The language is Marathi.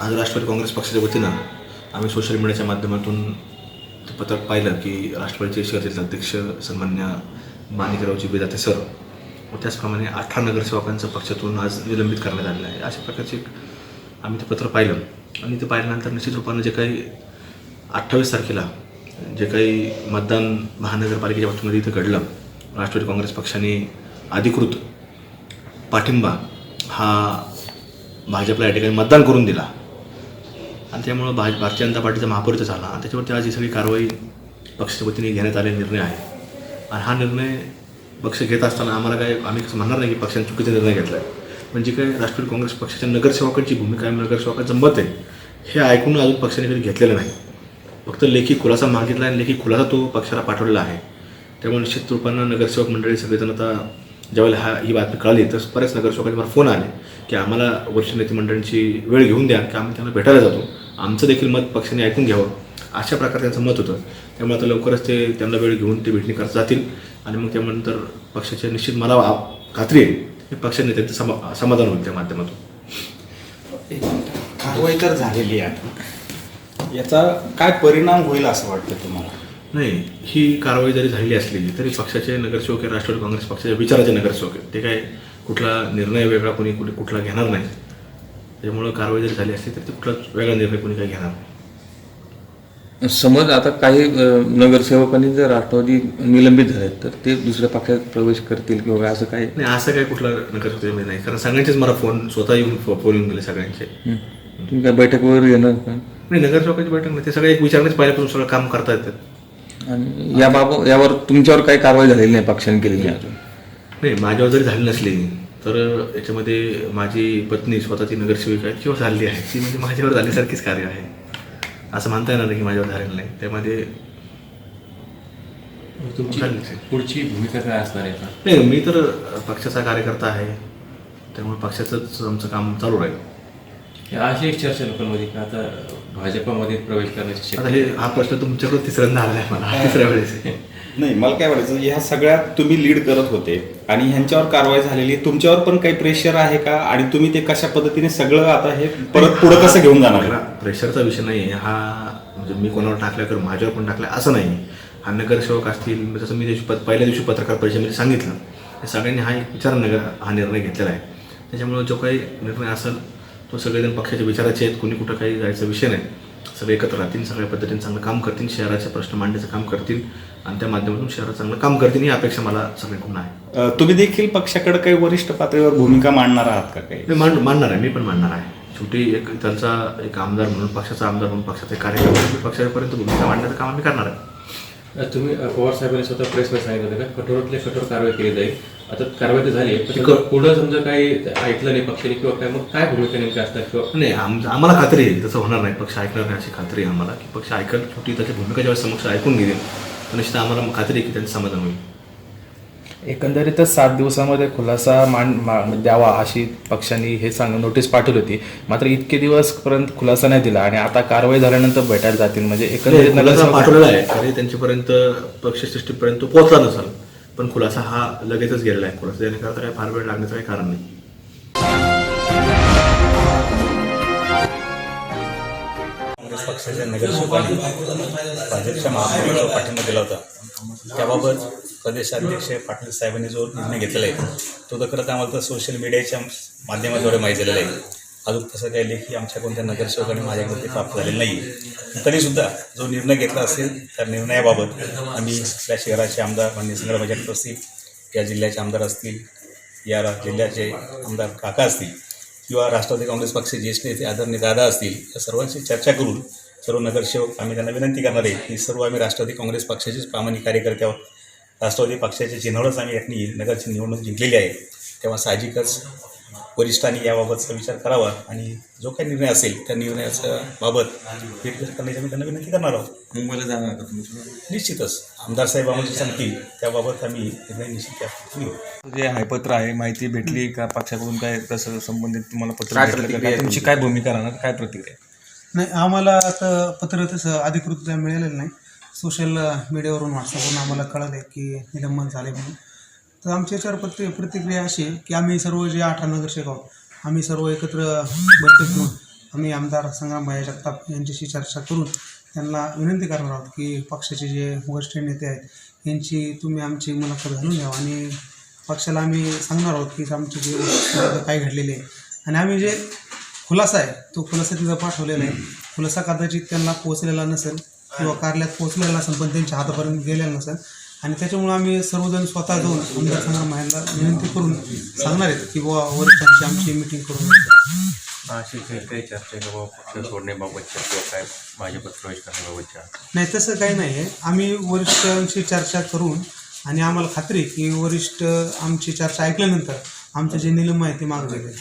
आज राष्ट्रवादी काँग्रेस पक्षाच्या वतीनं आम्ही सोशल मीडियाच्या माध्यमातून ते पत्रक पाहिलं की राष्ट्रवादीचे शहरातील अध्यक्ष सन्मान्य माणिकरावजी बेदाते सर व त्याचप्रमाणे अठरा नगरसेवकांचं पक्षातून आज निलंबित करण्यात आलेलं आहे. अशा प्रकारचे आम्ही ते पत्र पाहिलं. आणि ते पाहिल्यानंतर निश्चित रूपानं जे काही अठ्ठावीस तारखेला जे काही मतदान महानगरपालिकेच्या बाबतीमध्ये इथं घडलं राष्ट्रवादी काँग्रेस पक्षाने अधिकृत पाठिंबा हा भाजपला या ठिकाणी मतदान करून दिला. आणि त्यामुळं भाज भारतीय जनता पार्टीचा महापरिचय झाला. त्याच्यावरती आज ही सगळी कारवाई पक्षाच्या वतीने घेण्यात आलेला निर्णय आहे. आणि हा निर्णय पक्ष घेत असताना आम्हाला काय आम्ही कसं म्हणणार नाही की पक्षाने चुकीचा निर्णय घेतला आहे म्हणजे काय राष्ट्रवादी काँग्रेस पक्षाच्या नगरसेवकांची भूमिका आहे नगरसेवकांचं मत आहे हे ऐकून अजून पक्षाने कधी घेतलेलं नाही. फक्त लेखी खुलासा मागितला आणि लेखी खुलासा तो पक्षाला पाठवलेला आहे. त्यामुळे निश्चित रूपानं नगरसेवक मंडळी सगळेजण आता ज्यावेळेला हा ही बातमी कळाली तर बऱ्याच नगरसेवकांचे मला फोन आले की आम्हाला वरिष्ठ नेते मंडळींची वेळ घेऊन द्या की आम्ही त्यांना भेटायला जातो. आमचं देखील मत पक्षाने ऐकून घ्यावं. अशा प्रकारे त्यांचं मत होतं. त्यामुळे आता लवकरच ते त्यांना वेळ घेऊन ते भेटणी करत जातील. आणि मग त्यानंतर पक्षाच्या निश्चित मला खात्री आहे की पक्ष नेत्यांचं समा समाधान होईल त्या माध्यमातून. कारवाई तर झालेली आहे. याचा काय परिणाम होईल असं वाटतं तुम्हाला? नाही ही कारवाई जरी झालेली असली तरी पक्षाचे नगरसेवक हे राष्ट्रवादी काँग्रेस पक्षाच्या विचाराचे नगरसेवक ते काय कुठला निर्णय वेगळा कोणी कुठे कुठला घेणार नाही. त्यामुळं कारवाई जरी झाली असली तरी ते कुठलाच वेगळा निर्णय कोणी काही घेणार नाही. समज आता काही नगरसेवकांनी जर राष्ट्रवादी निलंबित झाले तर ते दुसऱ्या पक्षात प्रवेश करतील किंवा असं काही? नाही असं काय कुठला नगरसेवक नाही. कारण सगळ्यांचेच मला फोन स्वतः येऊन फोन येऊन गेले सगळ्यांचे. तुम्ही काय बैठक वगैरे घेणार का? नाही नगरसेवकाची बैठक नाही. ते सगळे एक विचारणेच पहिल्यापासून सगळं काम करता येतात. आणि याबाबत यावर तुमच्यावर काही कारवाई झालेली नाही पक्षाने केलेली नाही माझ्यावर जरी झाली नसली तर याच्यामध्ये माझी पत्नी स्वतःची नगरसेविका आहे किंवा झाली आहे. ती म्हणजे माझ्यावर झाल्यासारखीच कार्य आहे. असं म्हणता येणार नाही की माझ्यावर झालेलं नाही. त्यामध्ये तुमची. पुढची भूमिका काय असणार आहे नाही मी तर पक्षाचा कार्यकर्ता आहे. त्यामुळे पक्षाचंच आमचं काम चालू राहील. अशी एक चर्चा लोकांमध्ये की? आता भाजपमध्ये प्रवेश करण्याची आता हे हा प्रश्न तुमच्याकडे तिसऱ्यांदा आला आहे मला तिसऱ्या वेळेस. नाही मला काय वाटायचं ह्या सगळ्यात तुम्ही लीड करत होते आणि ह्यांच्यावर कारवाई झालेली. तुमच्यावर पण काही प्रेशर आहे का? आणि तुम्ही ते कशा पद्धतीने सगळं आता हे परत पुढे कसं घेऊन जाणार? प्रेशरचा विषय नाही आहे. हा म्हणजे मी कोणावर टाकला किंवा माझ्यावर पण टाकला असं नाही हा नगरसेवक असतील जसं मी दिवशी पहिल्या दिवशी पत्रकार परिषदेमध्ये सांगितलं. हे सगळ्यांनी हा एक विचार नगर हा निर्णय घेतलेला आहे. त्याच्यामुळे जो काही निर्णय असेल तो सगळेजण पक्षाच्या विचाराचे आहेत. कोणी कुठं काही जायचा विषय नाही. सगळे एकत्र राहतील सगळ्या पद्धतीने चांगलं काम करतील शहराचे प्रश्न मांडण्याचं काम करतील आणि त्या माध्यमातून शहरात चांगलं काम करतील ही अपेक्षा मला सगळ्यांकडून आहे. तुम्ही देखील पक्षाकडे काही वरिष्ठ पातळीवर भूमिका मांडणार आहात का काही? मी मांड मांडणार आहे मी पण मांडणार आहे. शेवटी एक त्यांचा एक आमदार म्हणून पक्षाचा आमदार म्हणून पक्षाचा कार्यकर्ता पक्षापर्यंत भूमिका मांडण्याचं काम आम्ही करणार आहे. तुम्ही पवार साहेबांनी स्वतः प्रेसमध्ये सांगितलं होतं का? कठोरातले कठोर कारवाई केली जाईल. आता कारवाई तर झाली पण पुढं समजा काही ऐकलं नाही पक्षाने किंवा काय मग काय भूमिका नेमकी असणार किंवा नाही आम आम्हाला खात्री आहे तसं होणार नाही. पक्ष ऐकणार नाही अशी खात्री आहे आम्हाला की पक्ष ऐकल शेवटी त्याची भूमिका जेव्हा समक्ष ऐकून घेईल तर निश्चित आम्हाला मग खात्री आहे की त्यांचं समाधान होईल. एकंदरीतच सात दिवसामध्ये खुलासा मांड मा- द्यावा अशी पक्षांनी हे सांग नोटीस पाठवली होती. मात्र इतके दिवसपर्यंत खुलासा नाही दिला आणि आता कारवाई झाल्यानंतर भेटायला जातील. म्हणजे एकंदरीत पाठवलेला आहे. तरी त्यांच्यापर्यंत पक्षसृष्टीपर्यंत तो पोहोचला नसाल. पण खुलासा हा लगेचच गेलेला आहे. खुलासा देण्याकरता काही फार वेळ लागण्याचं काही कारण नाही. पक्षाच्या नगरसेवकांनी भाजपच्या महापौराला पाठिंबा दिला होता. त्याबाबत प्रदेशाध्यक्ष पाटील साहेबांनी जो निर्णय घेतलेला आहे तो तर खरं आम्हाला तर सोशल मीडियाच्या माध्यमाद्वारे माहिती झालेला आहे. अजून तसं काही लेखी आमच्या कोणत्या नगरसेवकांनी माझ्याकडे ते प्राप्त झालेलं नाही आहे तरीसुद्धा जो निर्णय घेतला असेल त्या निर्णयाबाबत आम्ही आपल्या शहराचे आमदार माननीय संग्राम जगत असतील या जिल्ह्याचे आमदार असतील या जिल्ह्याचे आमदार काका असतील किंवा राष्ट्रवादी काँग्रेस पक्ष ज्येष्ठ नेते आदरणीय दादा असतील या सर्वांशी चर्चा करून सर्व नगरसेवक आम्ही त्यांना विनंती करणार आहे की सर्व आम्ही राष्ट्रवादी काँग्रेस पक्षाचेच प्रामाणिक कार्यकर्ते आहोत. राष्ट्रवादी पक्षाच्या चिन्हावरच आम्ही यातनी नगरची निवडणूक जिंकलेली आहे तेव्हा साहजिकच वरिष्ठांनी याबाबतचा विचार करावा आणि जो काही निर्णय असेल त्या निर्णयाच्या बाबत करण्याची आम्ही त्यांना विनंती करणार आहोत. मुंबईला जाणार का तुम्ही? निश्चितच. आमदार साहेब आम्हाला जे सांगतील त्याबाबत आम्ही निर्णय निश्चित घेऊ. जे आहे पत्र आहे माहिती भेटली का? पक्षाकडून काय कसं संबंधित तुम्हाला पत्र भेटलं का? काय तुमची काय भूमिका राहणार? काय प्रतिक्रिया नाही आम्हाला आता पत्र तसं अधिकृत मिळालेलं नाही. सोशल मीडियावरून व्हॉट्सअपवरून आम्हाला कळालं की निलंबन झाले म्हणून. तर आमच्या याच्यावर प्रति प्रतिक्रिया अशी आहे की आम्ही सर्व जे आठ नगरसेवक आहोत आम्ही सर्व एकत्र बैठक घेऊन आम्ही आमदार संग्राम भाई जगताप यांच्याशी चर्चा करून त्यांना विनंती करणार आहोत की पक्षाचे जे वरिष्ठ नेते आहेत यांची तुम्ही आमची मुलाखत घालून घ्यावं आणि पक्षाला आम्ही सांगणार आहोत की आमचे जे काय घडलेले आहे. आणि आम्ही जे खुलासा आहे. तो खुलासा तिथं पाठवलेला आहे. खुलासा कदाचित त्यांना पोहोचलेला नसेल किंवा कार्यालयात पोहोचलेला नसेल पण त्यांच्या हातापर्यंत गेलेला नसेल. आणि त्याच्यामुळे आम्ही सर्वजण स्वतः जाऊन आमदार संग्राम यांना विनंती करून सांगणार आहेत की बुवा वरिष्ठांची आमची मिटिंग करून. अशी काही चर्चा बाबा पक्ष सोडण्याबाबतच्या किंवा काय? भाजपात प्रवेश करण्याबाबतच्या नाही तसं काही नाही आहे. आम्ही वरिष्ठांशी चर्चा करून आणि आम्हाला खात्री की वरिष्ठ आमची चर्चा ऐकल्यानंतर आमचं जे निलंब आहे ते मागं घेतील